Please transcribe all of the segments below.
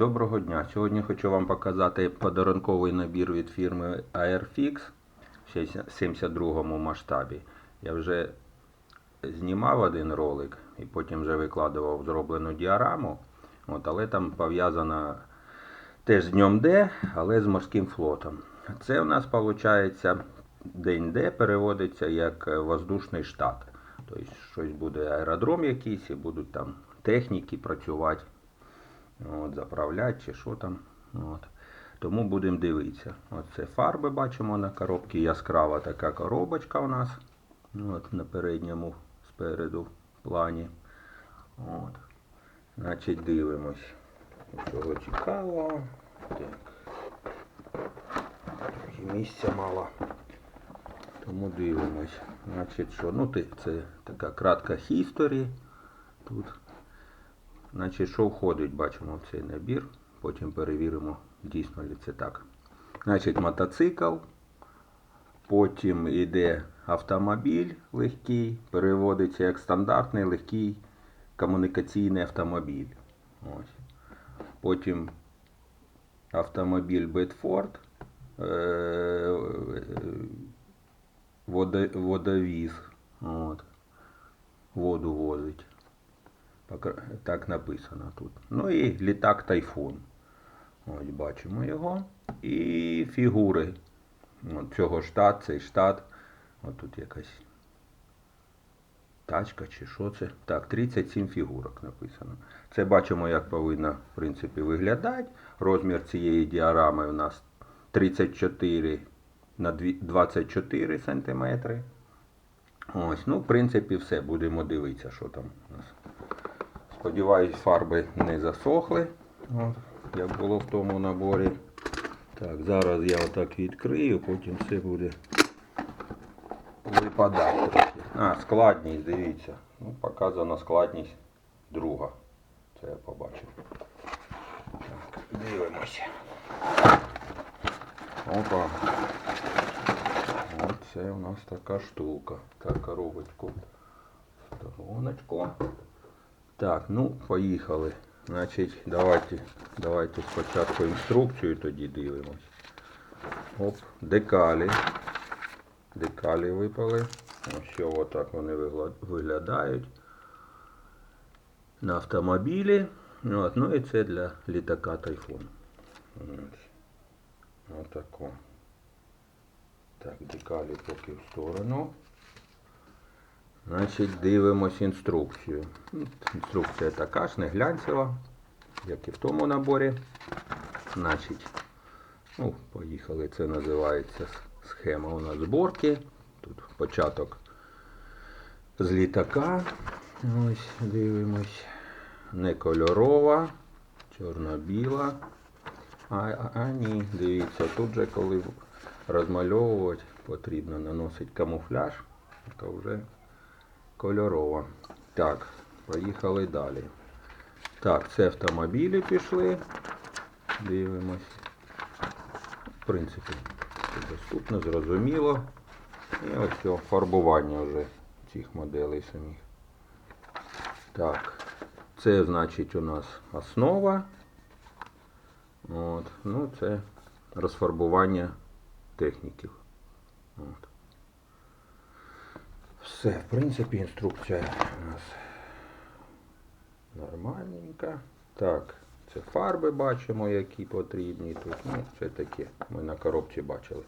Доброго дня! Сьогодні хочу вам показати подарунковий набір від фірми Airfix в 72-му масштабі. Я вже знімав один ролик і потім вже викладував зроблену діараму. От, але там пов'язана теж з днем Д, але з морським флотом. Це у нас виходить день Д переводиться як е, воздушний штат. Тобто щось буде аеродром якийсь і будуть там техніки працювати от, заправляти чи що там. От. Тому будемо дивитися. От це фарби бачимо на коробці. Яскрава така коробочка у нас. От, на передньому спереду плані. От. Значить, дивимось. Чого цікавого. Так. Трохи місця мало. Тому дивимось. Значить, що? Ну, це така кратка history. Тут Значить, що входить, бачимо в цей набір. Потім перевіримо, дійсно ли це так. Значить, мотоцикл. Потім йде автомобіль легкий, переводиться як стандартний легкий комунікаційний автомобіль. Ось. Потім автомобіль Бетфорд, е, е, водо- водовіз. От. Воду возить. Так написано тут. Ну і літак Тайфун. Ось бачимо його. І фігури От цього штат, цей штат. От тут якась тачка чи що це. Так, 37 фігурок написано. Це бачимо, як повинно, в принципі, виглядати. Розмір цієї діарами у нас 34 на 24 сантиметри. Ось, ну, в принципі, все. Будемо дивитися, що там у нас. Сподіваюсь, фарби не засохли, як було в тому наборі. Так, зараз я отак відкрию, потім все буде випадати. А, складність, дивіться. Ну, показана складність друга. Це я побачив. Так, дивимося. Опа. Оце у нас така штука. Так, коробочку. Стороночку. Так, ну, поїхали. Значить, давайте, давайте спочатку інструкцію тоді дивимось. Оп, декалі. Декалі випали. Ось отак вони виглядають. На автомобілі. От, ну і це для літака Тайфун. Отако. Так, декалі поки в сторону. Значить, дивимось інструкцію. Інструкція така ж, не глянцева, як і в тому наборі. Значить, ну, поїхали, це називається схема у нас зборки. Тут початок з літака. Ось, дивимось. Не кольорова, чорно-біла. А, а, а ні, дивіться, тут же коли розмальовувати, потрібно наносити камуфляж, то вже кольорова. Так, поїхали далі. Так, це автомобілі пішли. Дивимось. В принципі, все доступно, зрозуміло. І ось цього фарбування вже цих моделей самих. Так, це значить у нас основа. От, ну це розфарбування техніків. От. Все, в принципі, інструкція у нас нормальненька. Так, це фарби бачимо, які потрібні тут. Ну, це таке. Ми на коробці бачили.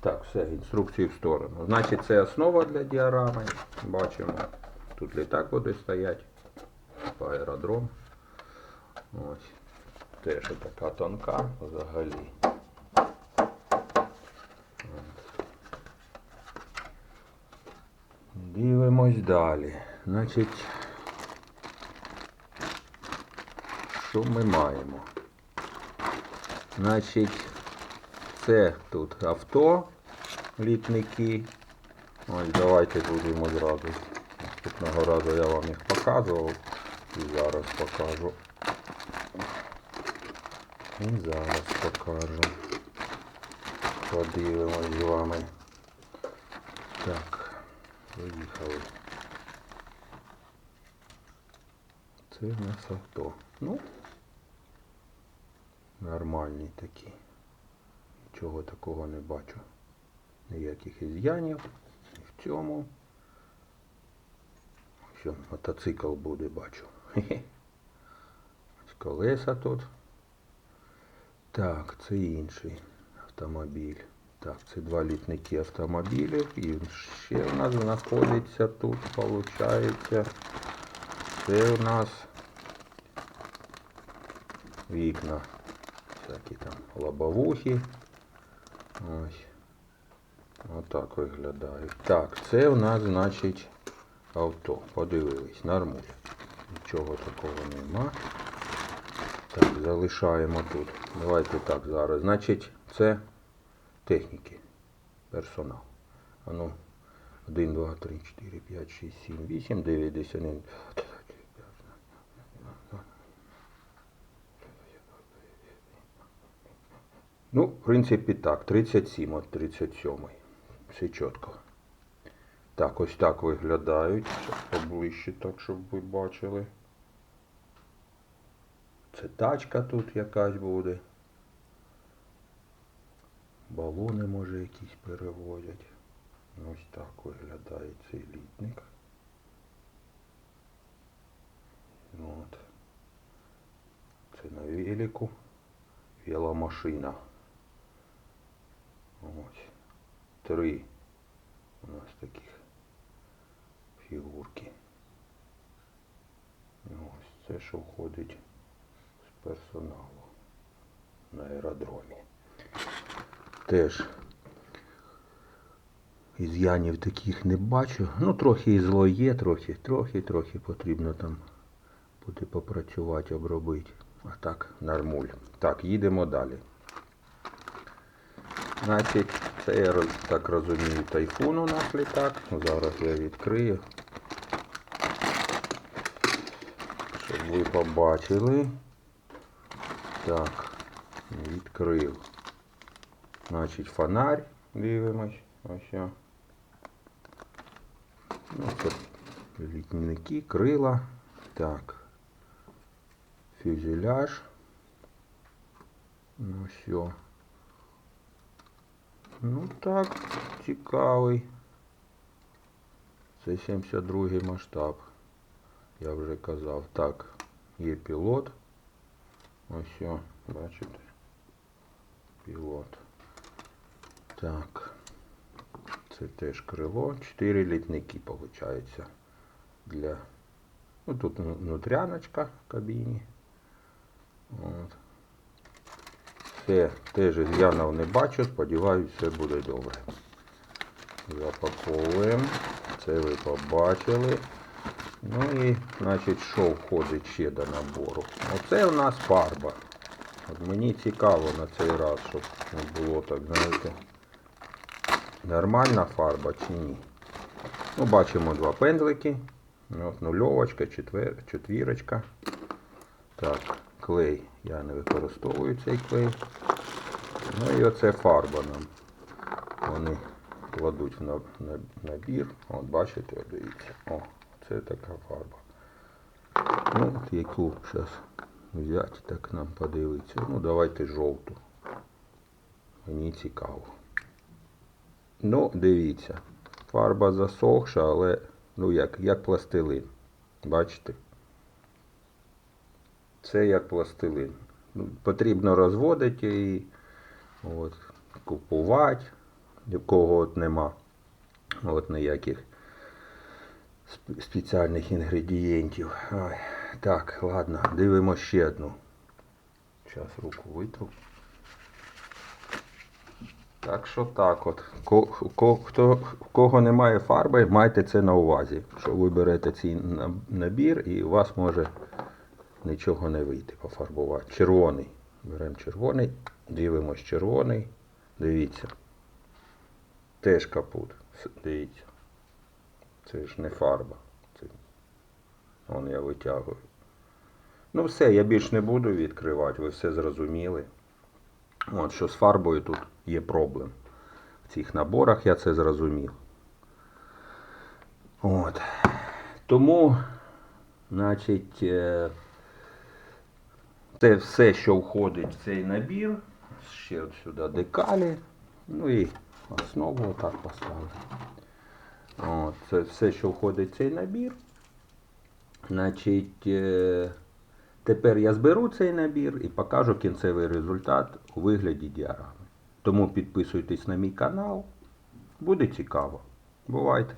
Так, все, інструкції в сторону. Значить, це основа для діарами. Бачимо. Тут літак буде стояти. Аеродром. Ось. Теж така тонка взагалі. Дивимось далі. Значить, що ми маємо? Значить, це тут авто, літники. Ось давайте будемо зразу. Наступного разу я вам їх показував. І зараз покажу. І зараз покажу. Подивимось з вами. Так, поїхали. Це в нас авто. Ну, Нормальні такі. Нічого такого не бачу. Ніяких із'янів. В цьому. Що мотоцикл буде, бачу. Колеса тут. Так, це інший автомобіль. Так, це два літники автомобілів. І ще в нас знаходиться тут, виходить. Це у нас вікна. Всякі там лобовухи. Ось. Отак виглядають. Так, це у нас, значить, авто. Подивились, нормуль. Нічого такого нема. Так, залишаємо тут. Давайте так зараз. Значить, це техніки. Персонал. Ану, 1, 2, 3, 4, 5, 6, 7, 8, 9, 10, 11. Ну, в принципі, так, 37 от 37. Все чітко. Так, ось так виглядають. Поближче, так, щоб ви бачили. Це тачка тут якась буде. Балони, може, якісь перевозять. Ось так виглядає цей літник. От. Це на велику. Веломашина. Ось. Три у нас таких фігурки. Ось це, що входить з персоналу на аеродромі. Теж із'янів таких не бачу. Ну, трохи і зло є, трохи, трохи, трохи потрібно там буде попрацювати, обробити. А так, нормуль. Так, їдемо далі. Значить, це я так розумію, тайфун у нас літак. Зараз я відкрию. Щоб ви побачили. Так, відкрив. Значить, фонарь, дивимось. Ось. о. Ну, це літники, крила. Так. Фюзеляж. Ну все. Ну так, цікавий. Це 72 масштаб. Я вже казав. Так, є пілот. Ось, о, бачите? Пілот. Так. Це теж крило. Чотири літники, виходить. Для... Ну, тут ну- внутряночка в кабіні. От. Все, теж із'янів не бачу, сподіваюсь, все буде добре. Запаковуємо. Це ви побачили. Ну і, значить, що входить ще до набору? Оце у нас фарба. От мені цікаво на цей раз, щоб не було так, знаєте, нормальна фарба чи ні. Ну, бачимо два пензлики. От нульовочка, четвер, четвірочка. Так, клей. Я не використовую цей клей. Ну і оце фарба нам. Вони кладуть в на- на- набір. От бачите, дивіться. О, це така фарба. Ну, от яку зараз взяти, так нам подивитися. Ну, давайте жовту. Мені цікаво. Ну, дивіться. Фарба засохша, але ну як, як пластилин. Бачите? Це як пластилин. Ну, потрібно розводити і от, купувати, якого от нема. От ніяких спеціальних інгредієнтів. Ой. Так, ладно, дивимося ще одну. Зараз руку витру. Так що так от. Хто, в кого немає фарби, майте це на увазі. Що ви берете цей набір і у вас може нічого не вийти пофарбувати. Червоний. Беремо червоний, дивимось червоний. Дивіться. Теж капут. Дивіться. Це ж не фарба. Це... Вон я витягую. Ну все, я більш не буду відкривати, ви все зрозуміли. От, що з фарбою тут є проблем. В цих наборах я це зрозумів. От. Тому, значить, е, Це все, що входить в цей набір. Ще от сюди декалі. Ну і основу отак поставлю. От, це все, що входить в цей набір. Значить, е, тепер я зберу цей набір і покажу кінцевий результат у вигляді діаграми. Тому підписуйтесь на мій канал. Буде цікаво. Бувайте!